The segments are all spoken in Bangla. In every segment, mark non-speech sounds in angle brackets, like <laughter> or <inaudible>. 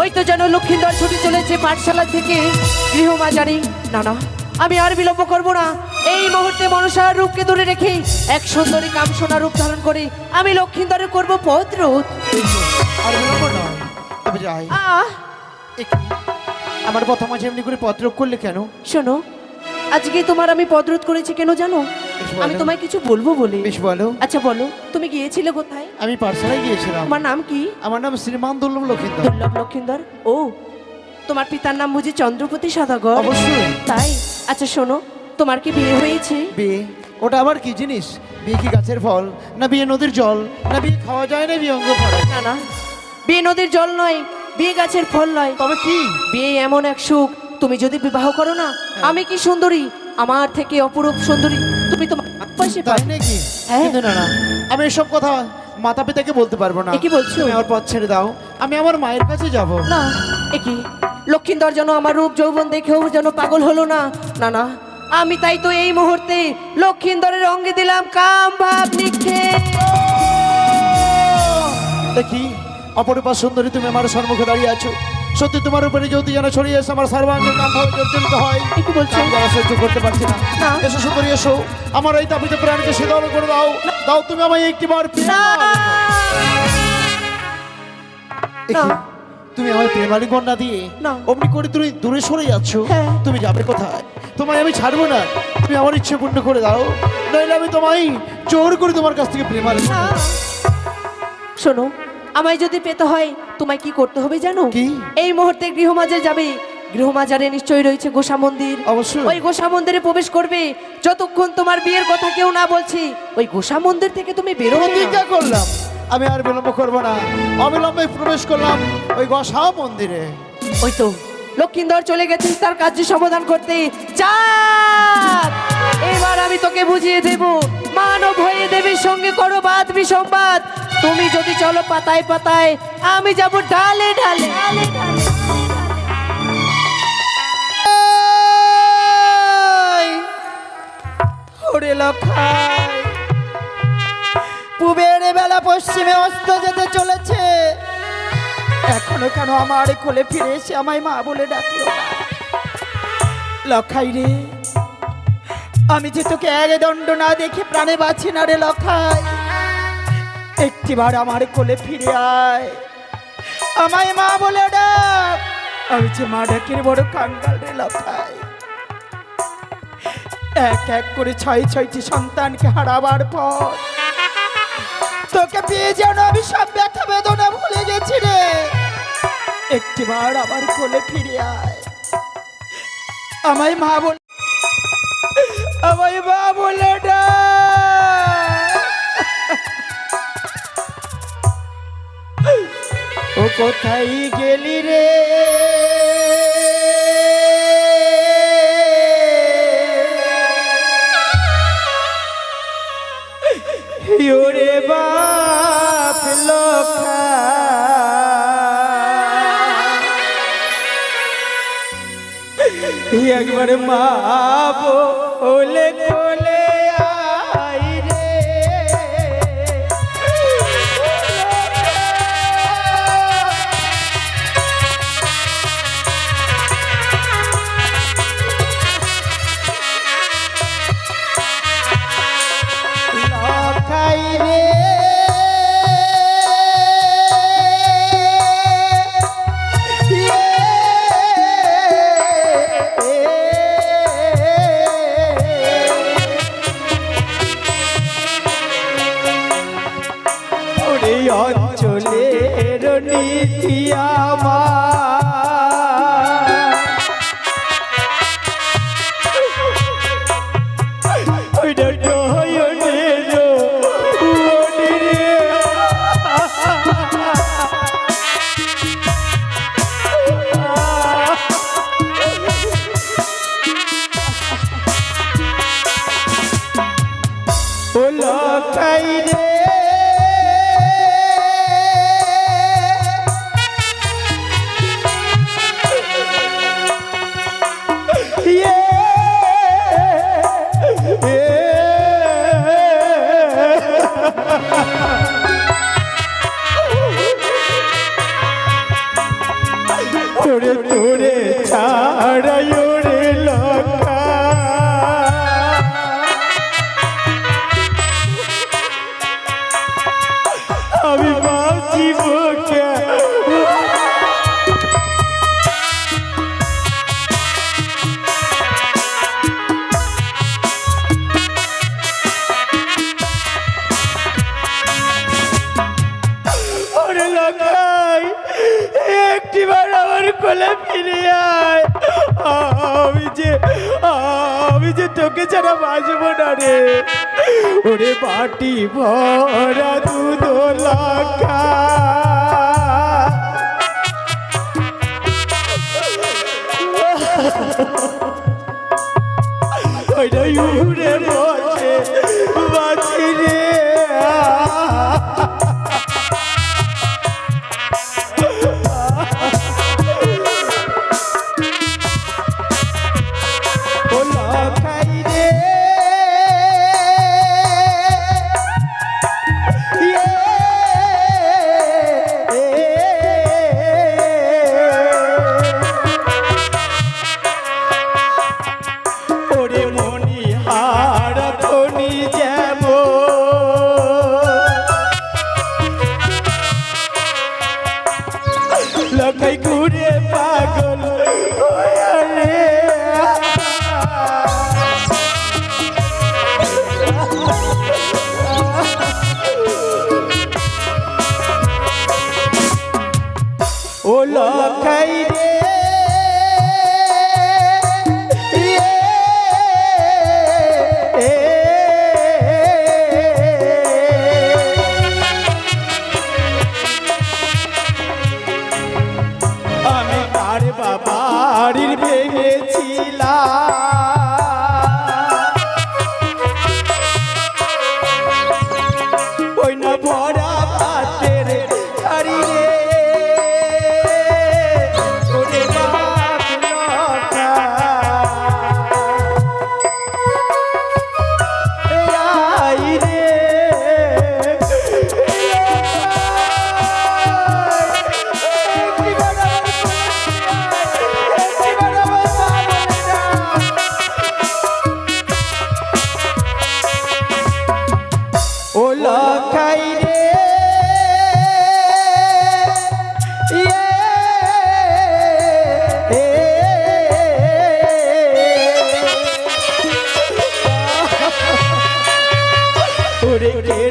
ওই তো যেন লক্ষ্মীন্দর ছুটি চলেছে পাঠশালা থেকে। গৃহমাজারি না না আমি আর বিলম্ব করব না। এই মুহূর্তে মনসার রূপকে দূরে রেখে এক সুন্দরী কামসোনা রূপ ধারণ করে আমি লক্ষ্মীন্দরে করব পদরোধ আর বিলম্ব নয় তবে যাই। আহ একটু আমার কথা মাঝে এমনি করে পত্র করলে কেন? শোনো আজকে তোমার আমি পদরোধ করেছি কেন জানো। আমি তোমায় কিছু বলব বলে। বেশ বলো। আচ্ছা বলো। তুমি গিয়েছিলে কোথায়? আমি পাঠশালায় গিয়েছিলাম। তোমার নাম কি? আমার নাম শ্রীমান দুর্লভ লক্ষিন্দর। দুর্লভ লক্ষিন্দর? ও তোমার পিতার নাম বুঝি চন্দ্রপতি সদাগর? অবশ্যই। তাই? আচ্ছা শোনো তোমার কি বিয়ে হয়েছে? বিয়ে? ওটা আবার কি জিনিস? বিয়ে কি গাছের ফল? না বিয়ে নদীর জল? না বিয়ে খাওয়া যায় না বিয়ে অঙ্গ না না। বিয়ে নদীর জল নয় বিয়ে গাছের ফল নয়। তবে কি? বিয়ে এমন এক সুখ তুমি যদি বিবাহ করো না আমি কি সুন্দরী? আমার থেকে অপরূপ সুন্দরী। তুমি তোমার পাশে তাই নাকি? হ্যাঁ। কিন্তু না না আমি এসব কথা মাতা পিতাকে বলতে পারব না। এ কি বলছো? তুমি আমার পথ ছেড়ে দাও। আমি আমার মায়ের কাছে যাব। না একই লক্ষিন্দর যেন আমার রূপ যৌবন দেখেও যেন পাগল হলো না। না না আমি তাই তো এই মুহূর্তে লক্ষিন্দরের অঙ্গে দিলাম কাম ভাব নিক্ষেপ। দেখি অপরূপা সুন্দরী তুমি আমার সম্মুখে দাঁড়িয়ে আছো। সত্যি তোমার উপরে যদি যেন ছড়িয়ে এসে আমার সর্বাঙ্গে কাম ভাবে জর্জরিত হয় কি বলছো? আমি সহ্য করতে পারছি না। এসো সুন্দরী এসো আমার এই তাপিত প্রাণকে শীতল করে দাও দাও তুমি আমায় একটিবার। তুমি আমার প্রেমালি গন্ডা দিয়ে না। অমনি করে তুমি দূরে সরে যাচ্ছ হ্যাঁ। তুমি যাবে কোথায় তোমায় আমি ছাড়বো না তুমি আমার ইচ্ছে পূর্ণ করে দাও নইলে আমি তোমায় জোর করে তোমার কাছ থেকে প্রেমালি না। শোনো আমায় যদি পেতে হয় তোমায় কি করতে হবে জানো? এই মুহূর্তে গৃহমাজারে যাবে। গৃহমাজারে নিশ্চয়ই রয়েছে গোসা মন্দির। অবশ্যই। ওই গোসা মন্দিরে প্রবেশ করবে। যতক্ষণ তোমার বিয়ের কথা কেউ না বলছি ওই গোসা মন্দির থেকে তুমি বেরো প্রতিজ্ঞা করলাম। আমি আর বিলম্ব করব না। অবিলম্বে প্রবেশ করলাম ওই গোসা মন্দিরে। ওই তো লক্ষিন্দর চলে গেছিস তার কার্য সমাধান করতে। চাঁদ! এবার আমি তোকে বুঝিয়ে দেব। মানব হয়ে দেবীর সঙ্গে করো বাদ বিসম্বাদ তুমি যদি চলো পাতায় পাতায়, আমি যাব ডালে ডালে। বেলা যেতে চলেছে। আমার কোলে ফিরে এসে আমায় মা বলে ডাকলো? লখাই রে আমি যে তোকে এক দণ্ড না দেখে প্রাণে বাঁচি না রে লখাই। একটিবার আমার কোলে ফিরে আয়। আমায় মা বলে ডাক। আমি যে মা ডাকের বড় কাঙ্গাল রে লখাই। এক এক করে ছয় ছয়টি সন্তানকে হারাবার পর তোকে পেয়ে যেন আমি সব ব্যথা বেদনা ভুলে গেছি রে। একটিবার আমার কোলে ফিরে আয়। আমায় মা বল আমায় মা বলে কোথায় গেলি রে? ওরে বাপ লোখা একবার মা ও লখাই রে একটিবার আমার কোলে ফিরে আয়। আমি যে আমি যে তোকে ছাড়া বাঁচবো না রে। ওরে বাটি ভরা দুধ লাখা ওইটা উড়ে বসে বাবাড়ির ভেঙেছিলাম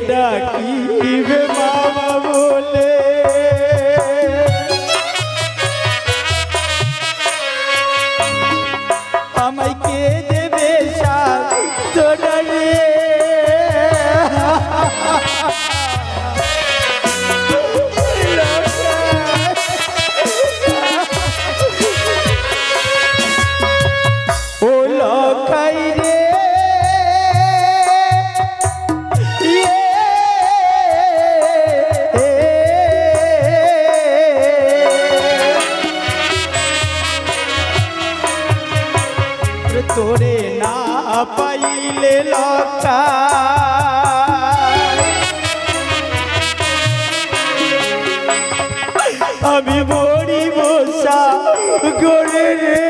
ওরে তোরে না পাইলে লতা। আমি মরিব সা গড়ে রে।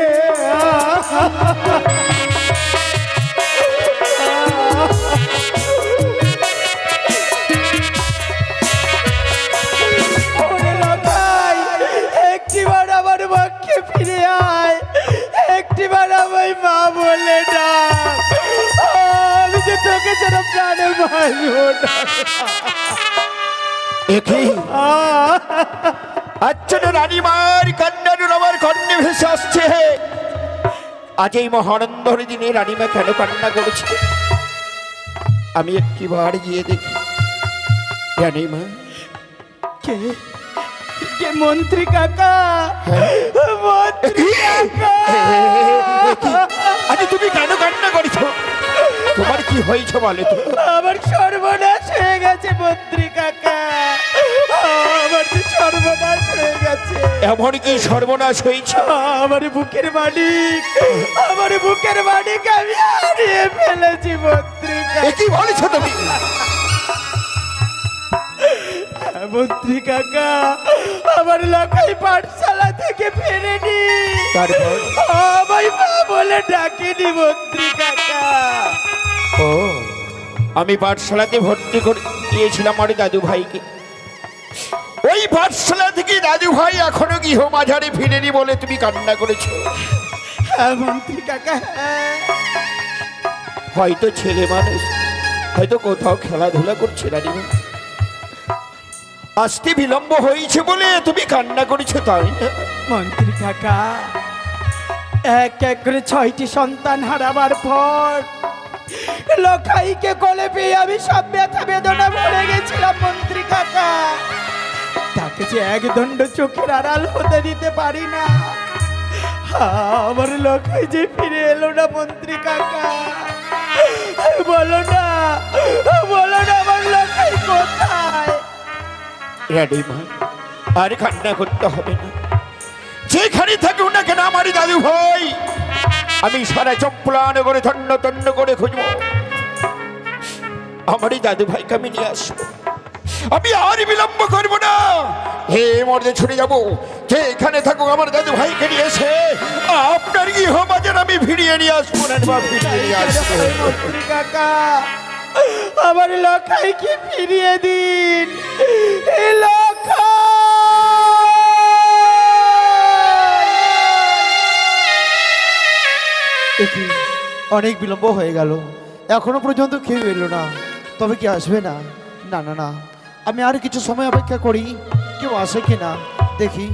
যে তোকে প্রাণে বাঁচব একই আহ! আচ্ছা রানীমার কান্নার আমার কন্যে ভেসে আসছে। আজ এই মহানন্দর দিনে রানীমা কেন কান্না করেছে আমি একটিবার গিয়ে দেখি। রানীমা। কে? কে মন্ত্রী কাকা? মন্ত্রী কাকা! আরে তুমি কেন কান্না করেছ? তোমার কি হয়েছে বলে তো? <laughs> আমার সর্বনাশ হয়ে গেছে মন্ত্রী কাকা আমার যে সর্বনাশ হয়ে গেছে। এমন কি সর্বনাশ হয়েছে? আমার বুকের মালিক আমার বুকের মালিক আমি হারিয়ে ফেলেছি মন্ত্রী এ কি বলেছ তুমি? মন্ত্রী কাকা আমার লাকাই পাঠশালা থেকে ফেরেনি। তারপর? আমায় মা বলে ডাকেনি মন্ত্রী কাকা ও আমি পাঠশালাতে ভর্তি করে দিয়েছিলাম আমার দাদু ভাইকে ওই পাঠশালা থেকে দাদু ভাই এখনও গৃহ মাঝারে ফিরেনি বলে তুমি কান্না করেছ। হ্যাঁ মন্ত্রী কাকা হ্যাঁ। হয়তো ছেলে মানুষ হয়তো কোথাও খেলাধুলা করছে রানীমা। আসতে বিলম্ব হয়েছে বলে তুমি কান্না করেছ তাই না? মন্ত্রী কাকা এক এক করে ছয়টি সন্তান হারাবার পর লখাইকে কোলে পেয়ে আমি সব ব্যথা বেদনা ভরে গেছিলাম, মন্ত্রী কাকা। তাকে যে এক দণ্ড চোখের আড়াল হতে দিতে পারি না। আমার লখাই যে ফিরে এলো না, মন্ত্রী কাকা। বলো না বলো না আমার লখাই কোথায়? আর কান্না করতে হবে না। যেখানে থাকুক না কেন আমার দাদু ভাই, আমি সারা চম্পলান করে তন্ন তন্ন করে খুঁজবো। আমারই দাদু ভাইকে আমি নিয়ে আসব। আমি আর বিলম্ব করব না। হে মর্দে, ছুটে যাব। যে এখানে থাকুক, আমার দাদু ভাইকে নিয়ে এসে আপনার গৃহ বাজার আমি ফিরিয়ে নিয়ে আসব না ফিরিয়ে নিয়ে আসব। কাকা আমার ফিরিয়ে দিন। অনেক বিলম্ব হয়ে গেল। এখনও পর্যন্ত কেউ এলো না। তবে কি আসবে না? না না না। আমি আর কিছু সময় অপেক্ষা করি। কেউ আসে কি না? দেখি।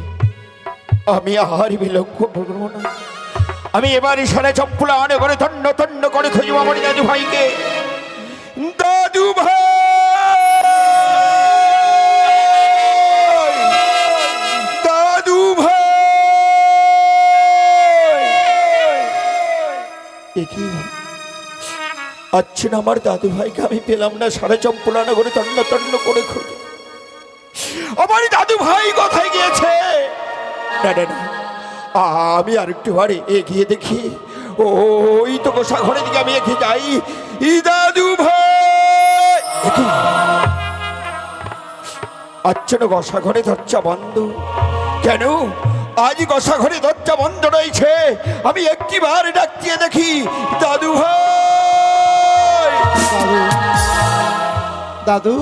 আমি আর বিলক্ষ করব না। আমি এবার ইশারে চপ্পলা আনে করে তন্ন তন্ন করে খুঁজবো আমার দাদু ভাইকে। দাদু ভাই! দাদু ভাই! কি আচ্ছা আমার দাদু ভাইকে আমি পেলাম না সাড়ে চম্পলানা করে তন্ন তন্ন করে খুঁজে আমার দাদু ভাই কোথায় গিয়েছে? না না না। আমি আর একটু বারে এগিয়ে দেখি। ওই তো গোসা ঘরে দিকে আমি এগিয়ে যাই। ই দাদু ভাই একি? আচ্ছা না গোসা ঘরে দরজা বন্ধ। কেন? আজ গোসা ঘরে দরজা বন্ধ রয়েছে। আমি একটিবার ডাকিয়ে দেখি দাদু ভাই দাদু দাদু।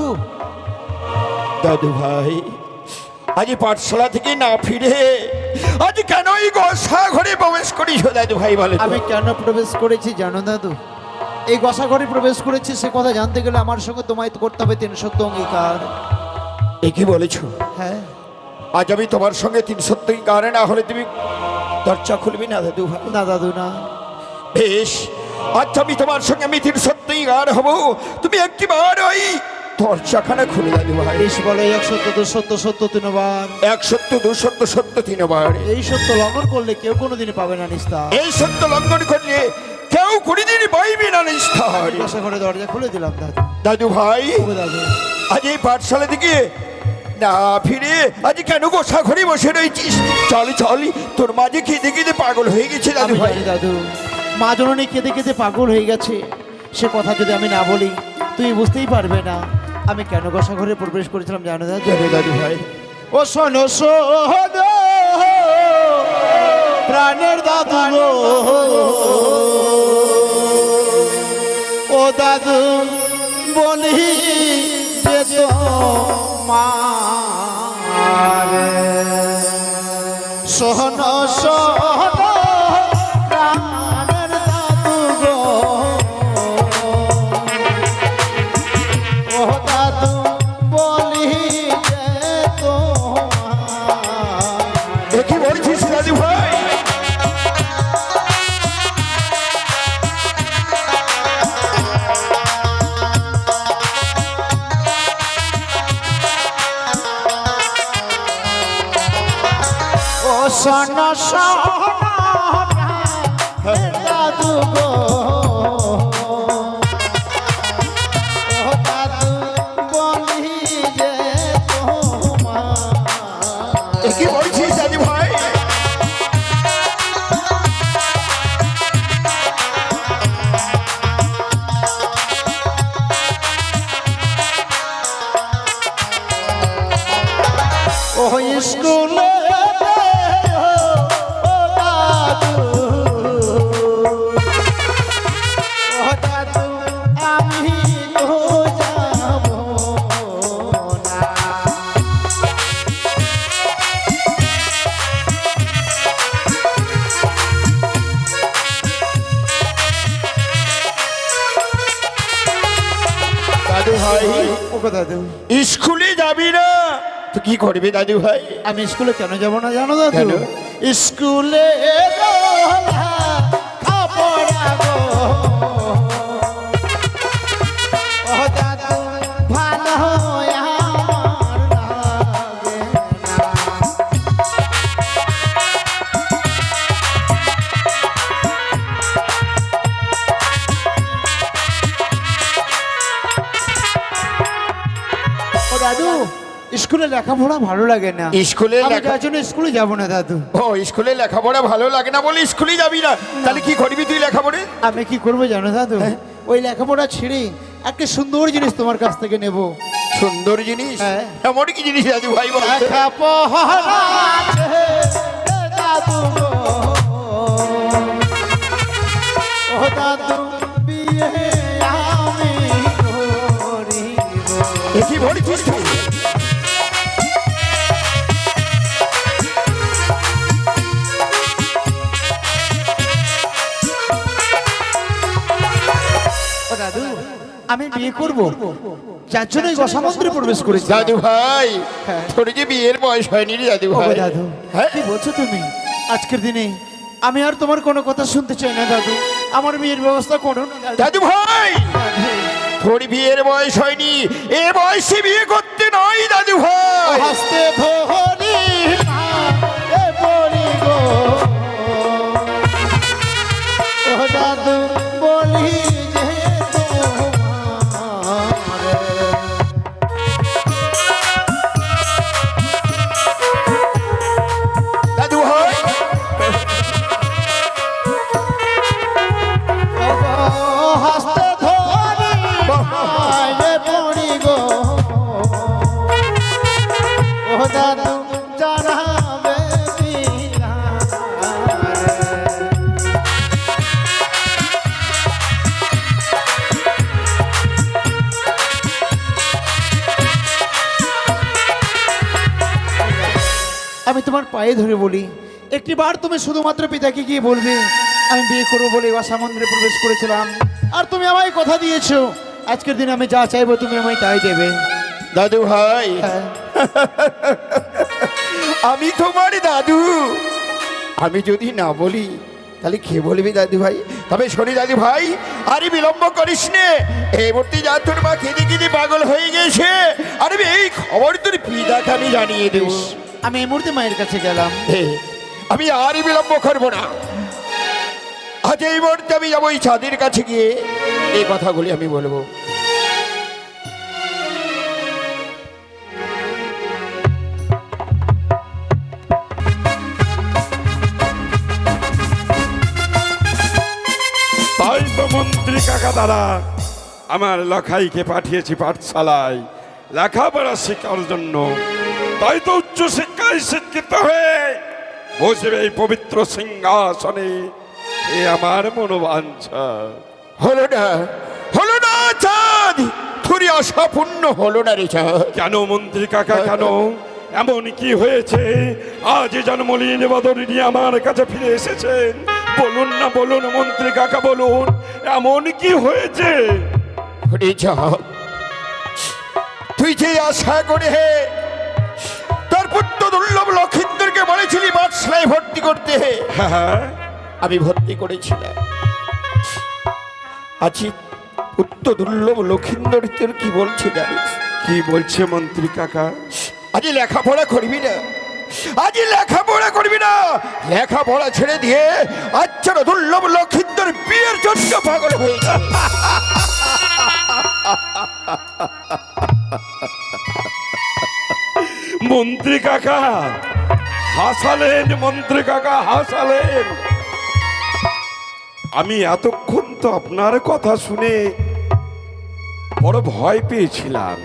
দাদু ভাই আজ পাঠশালা থেকে না ফিরে আজ কেন এই গোসা ঘরে প্রবেশ করিস দাদু ভাই বলে আমি কেন প্রবেশ করেছি জানো দাদু? এই গসা ঘরে প্রবেশ করেছি সে কথা জানতে গেলে আমার সঙ্গে তোমায় করতে হবে তিন সত্য অঙ্গীকার। এ কি বলেছ? হ্যাঁ। আজ আমি তোমার সঙ্গে তিন সত্যি কারে না হলে তুমি দরজা খুলবি না দাদু ভাই? না দাদু না। বেশ আজ আমি তোমার সঙ্গে সত্যি গান হব। তুমি একটিবার ওই দরজাখানা খুলে দাদু ভাই বেশ বলে এক সত্য দু সত্য সত্য তিনবার। এক সত্য দু সত্য সত্য তিনবার। এই সত্য লঙ্ঘন করলে কেউ কোনোদিন পাবে না নিস্তা এই সত্য লঙ্ঘন করলে কেউ কোনোদিন পাইবে না নিস্তার গসা ঘরে দরজা খুলে দিলাম দাদু। দাদু ভাই দাদু। আজ এই পাঠশালা থেকে না ফিরে আজ কেন গোসা ঘরে বসে রয়েছিস? চল চল তোর মাঝে কেঁদে কেঁদে পাগল হয়ে গেছে দাদু ভাই। দাদু। মা জননী কেঁদে কেঁদে পাগল হয়ে গেছে। সে কথা যদি আমি না বলি, তুই বুঝতেই পারবে না। আমি কেন গসা ঘরে প্রবেশ করেছিলাম জানো দাদু জানো দাদু ভাই। ও শোনো প্রাণের দাদু। ও দাদু বলি তো সোহন সোহন কি করবে দাদু ভাই? আমি স্কুলে কেন যাব না জানো দাদু? স্কুলে গো লেখাপড়া ভালো লাগে না। স্কুলে আমি যার জন্য স্কুলে যাব না দাদু। ও স্কুলে লেখাপড়া ভালো লাগে না বলে স্কুলে যাবি না? তাহলে কি করবি তুই লেখাপড়ে? আমি কি করব জানো দাদু? ওই লেখাপড়া ছেড়ে একটা সুন্দর জিনিস তোমার কাছ থেকে নেব। সুন্দর জিনিস? হ্যাঁ। এমন কি জিনিস দাদু ভাই বল? লেখাপড়া দাদু। গো। ও দাদু বিয়ে আমি করিব। এ কি আমি বিয়ে করব। যার জন্য সমুদ্রে প্রবেশ করেছি। দাদু ভাই। তোর যে বিয়ের বয়স হয়নি রে দাদু ভাই দাদু হ্যাঁ? কি বলছো তুমি? আজকের দিনে আমি আর তোমার কোনো কথা শুনতে চাই না দাদু আমার বিয়ের ব্যবস্থা করো না দাদু ভাই তোর বিয়ের বয়স হয়নি এ বয়সে বিয়ে করতে নয় দাদু ভাই হাসতে ধরি না, এ পরি গো। ধরে বলি একটি বার তুমি শুধুমাত্র পিতাকে গিয়ে বলবে আমি বিয়ে করব বলে বাসা মন্দিরে প্রবেশ করেছিলাম। আর তুমি আমায় কথা দিয়েছ আজকের দিনে আমি যা চাইব তুমি আমায় তাই দেবে। দাদু ভাই হ্যাঁ। <laughs> আমি তোমার দাদু। আমি যদি না বলি তাহলে কে বলবি দাদু ভাই? তবে শোনি দাদু ভাই আরে বিলম্ব করিস নে। এই মুহূর্তে যা তোর মা কেঁদে কেঁদে পাগল হয়ে গেছে। আরে এই খবর তোর পিতাকে আমি জানিয়ে দেব আমি এই মুহূর্তে মায়ের কাছে গেলাম। হে, আমি আরই বিলম্ব করব না। আজ এই মুহূর্তে আমি যাব ওই ছাদের কাছে গিয়ে এই কথাগুলি আমি বলব। তাই তো মন্ত্রী কাকা আমার লখাইকে পাঠিয়েছি পাঠশালায়। লেখাপড়া শেখার জন্য। তাই তো উচ্চ শিক্ষিত হয়ে বসবে এই পবিত্র সিংহাসনে এ আমার মনোবাঞ্ছা। হলো না হলো না চাঁদ। থুরি আশা পূর্ণ হলো না রে চাঁদ। কেন মন্ত্রী কাকা কেন? এমন কি হয়েছে? আজ জন্মলীন বদল নিয়ে আমার কাছে ফিরে এসেছেন বলুন না বলুন মন্ত্রী কাকা বলুন এমন কি হয়েছে? তুই যে আশা করে পুত্র দুর্লভ লক্ষিন্দরকে বলেছিলি বাদশালায় ভর্তি করতে। হে আমি ভর্তি করেছিলাম। আছি পুত্র দুর্লভ লক্ষিন্দর তোর কি বলছে জানিস? কি বলছে মন্ত্রী কাকা? আজ লেখাপড়া করবি না। আজ লেখাপড়া করবি না। লেখাপড়া ছেড়ে দিয়ে আচ্ছা দুর্লভ লক্ষিন্দর বিয়ের জন্য পাগল হয়ে মন্ত্রী কাকা, হাসালেন, মন্ত্রী কাকা, হাসালেন। আমি এতক্ষণ তো আপনার কথা শুনে বড় ভয় পেয়েছিলাম।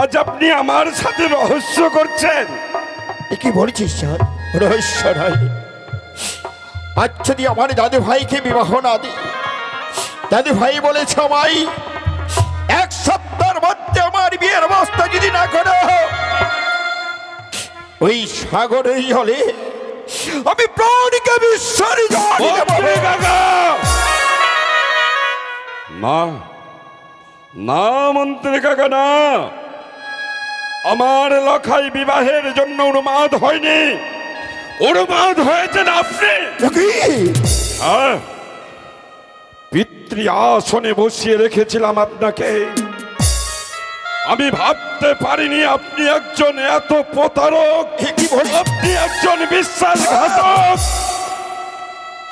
আজ আপনি আমার সাথে রহস্য করছেন। কি বলছিস স্যার রহস্য নয়। আজ যদি আমার দাদু ভাইকে বিবাহ না দিই দাদু ভাই বলেছে আমায়, এক সপ্তাহের মধ্যে আমার বিয়ের অবস্থা যদি না করো ওই সাগরেই হলে আমি প্রাণীকে কাকা। না না মন্ত্রী কাকা না। আমার লখাই বিবাহের জন্য উন্মাদ হয়নি। উন্মাদ হয়েছেন আপনি? হ্যাঁ। পিতৃ আসনে বসিয়ে রেখেছিলাম আপনাকে। আমি ভাবতে পারিনি আপনি একজন এত প্রতারক? আপনি একজন বিশ্বাসঘাতক।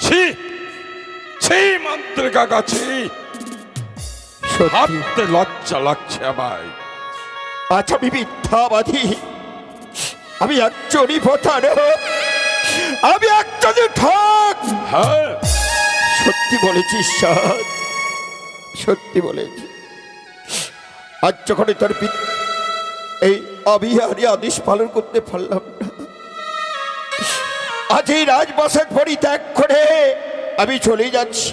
ছি ছি ভাবতে লজ্জা লাগছে আমায়। আজ আমি মিথ্যাবাদী। আমি একজনই প্রতারক। আমি একজনই ঠক। হ্যাঁ। সত্যি বলেছি সত্যি বলেছি। আজ যখন তোর এই অবিহারী আদেশ পালন করতে পারলাম না। আজ এই রাজবাসন পরিত্যাগ করে আমি চলে যাচ্ছি।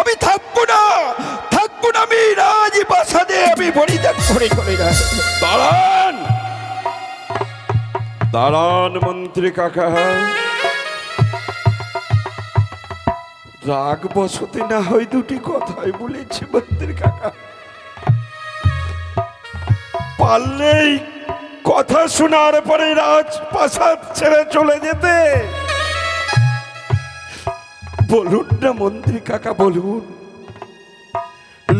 আমি থাকব না থাকব না আমি রাজবাসাদে আমি পরিত্যাগ করে চলে যাচ্ছি দাঁড়ান দাঁড়ান মন্ত্রী কাকা। রাগ বসতে না হয় দুটি কথাই বলেছি মন্ত্রী কাকা। পারলেই কথা শোনার পরে রাজপ্রাসাদ ছেড়ে চলে যেতে। বলুন না মন্ত্রী কাকা, বলুন।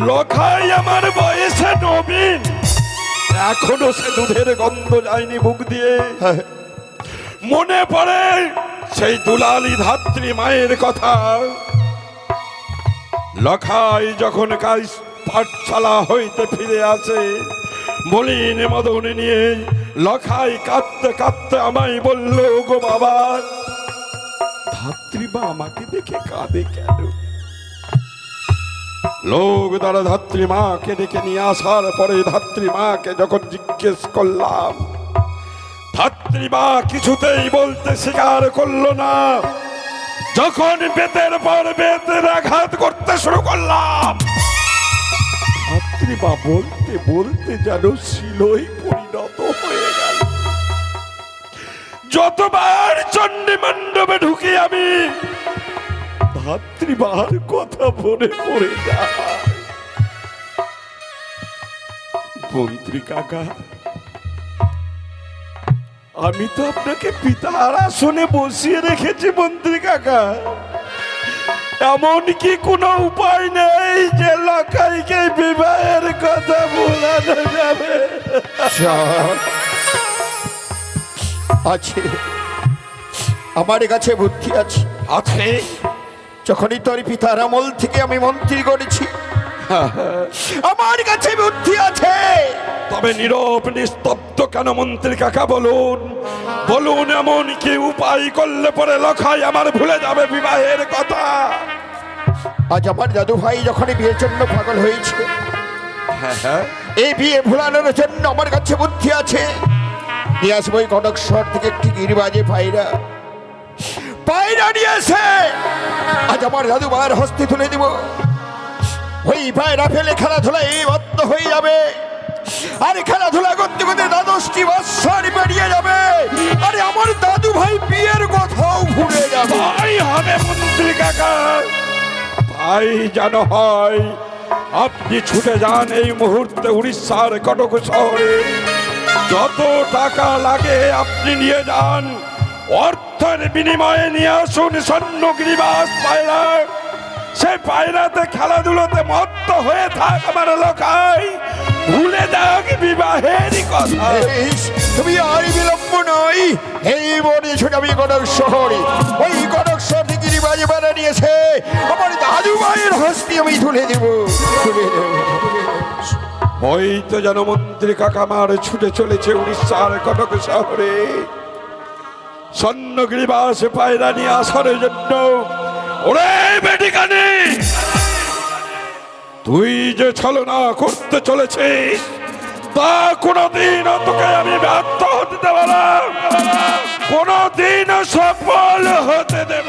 লখাই আমার বয়সে নবীন। এখনও সে দুধের গন্ধ যায়নি মুখ দিয়ে। মনে পড়ে সেই দুলালি ধাত্রী মায়ের কথা। লখাই যখন কাজ পাঠশালা হইতে ফিরে আসে মলিন মদন নিয়ে লখাই কাঁদতে কাঁদতে আমায় বলল, গো বাবা, ধাত্রী বা আমাকে দেখে কাঁদে কেন? লোক দ্বারা ধাত্রী মাকে ডেকে নিয়ে আসার পরে ধাত্রী মাকে যখন জিজ্ঞেস করলাম, ধাত্রী মা কিছুতেই বলতে স্বীকার করল না। যখন বেতের পর বেতের আঘাত করতে শুরু করলাম ধাত্রী বলতে বলতে যেন শিলই পরিণত হয়ে গেল। যতবার চণ্ডী মণ্ডপে ঢুকি আমি ধাত্রীমার কথা মনে পড়ে যায়। মন্ত্রী কাকা, আমি তো আপনাকে পিতার আসনে বসিয়ে রেখেছি মন্ত্রী কাকা। এমন কি কোনো উপায় নেই যে লকাইকে বিবাহের কথা বলানো যাবে। আছে। আমার কাছে বুদ্ধি আছে। আছে। যখনই তোর পিতার আমল থেকে আমি মন্ত্রী করেছি আমার কাছে বুদ্ধি আছে। তবে নীরব নিস্তব্ধ কেন মন্ত্রী কাকা বলুন? বলুন এমন কি উপায় করলে পরে লখাই আমার ভুলে যাবে বিবাহের কথা? আজ আমার দাদু ভাই যখনই বিয়ের জন্য পাগল হয়েছে হ্যাঁ হ্যাঁ। এই বিয়ে ভুলানোর জন্য আমার কাছে বুদ্ধি আছে। নিয়ে আসব ওই কনকশ্বর থেকে একটি গিরিবাজে পায়রা। পায়রা নিয়ে এসে! আজ আমার দাদু মায়ের হস্তে তুলে দিব। ওই পায়রা ফেলে খেলাধুলা এই বদ্ধ হয়ে যাবে। আর খেলাধুলা করতে করতে দ্বাদশটি বৎসর বেরিয়ে যাবে। আরে আমার দাদু ভাই বিয়ের কথাও ভুলে যাবে। ভাই কাকা। তাই যেন হয়, আপনি ছুটে যান এই মুহূর্তে উড়িষ্যার কটক শহরে। যত টাকা লাগে আপনি নিয়ে যান। অর্থের বিনিময়ে নিয়ে আসুন স্বর্ণ গিরিবাস পায়রা। সেই পায়রাতে খেলাধুলোতে মত্ত হয়ে থাক আমার লোকাই ভুলে যাক বিবাহেরই কথা। তুমি আর বিলম্ব নয়। এই বনে ছোট আমি কনক শহরে। ওই কনক শহর থেকে গিরিবাজে বেড়া নিয়েছে। আমার দাদু ভাইয়ের হস্তি আমি তুলে দেব। তুলে দেব ওই তো যেন মন্ত্রী কাকামার ছুটে চলেছে উড়িষ্যার কটক শহরে। স্বর্ণগিরিবাস পায়রা নিয়ে আসার জন্য ওরে বেটিকানি! তুই যে ছলনা করতে চলেছিস, তা কোনদিন তোকে আমি ব্যর্থ হতে দেব না। কোনদিন সফল হতে দেব